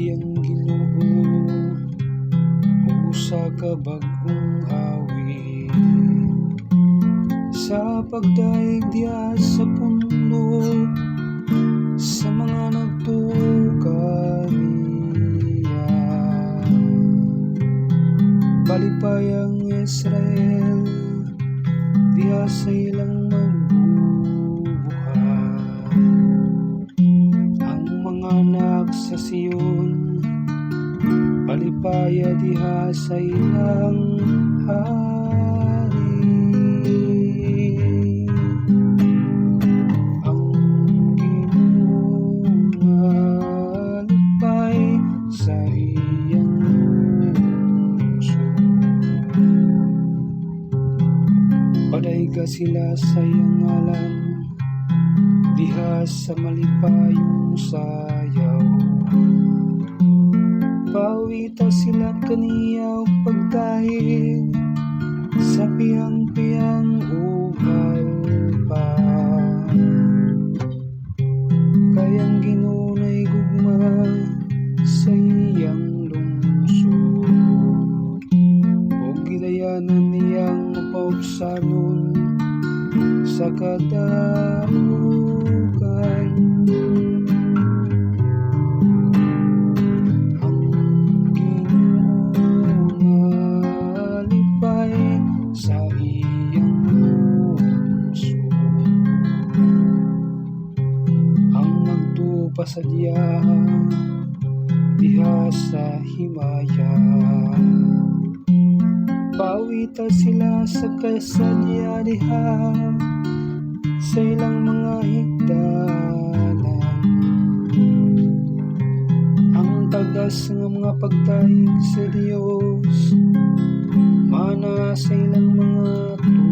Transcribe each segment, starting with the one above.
Mabuti ang ginoo Usa ka bagong awit Sa pagdaig diya sa pundok Sa mga nagtukaliya Palipay ang Israel Diya sa ilang mga palipaya diha sa ilang hari ang ginalipay sa iyang lungsod padayga sila sa iyang alam diha sa malipayong sayaw sila kaniya o pagdahig sa piyang-piyang ugal pa. Kayang ginunay gugma sa iyang lungsod. O gilayanan niyang mapaubsanon sa kadahugan. Ang nagtupa sa diya. Diha sa himaya. Pawita sila sa kasadya diha. Sa ilang mga higdanan. Ang tagas ng mga pagtaig sa Diyos. Mana sa ilang mga tutunglan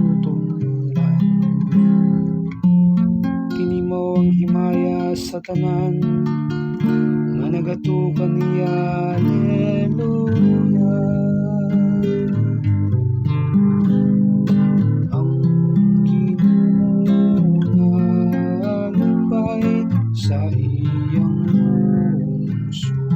sa tanan. Managato kami haleluya ang Ginoo nga sa iyang puso.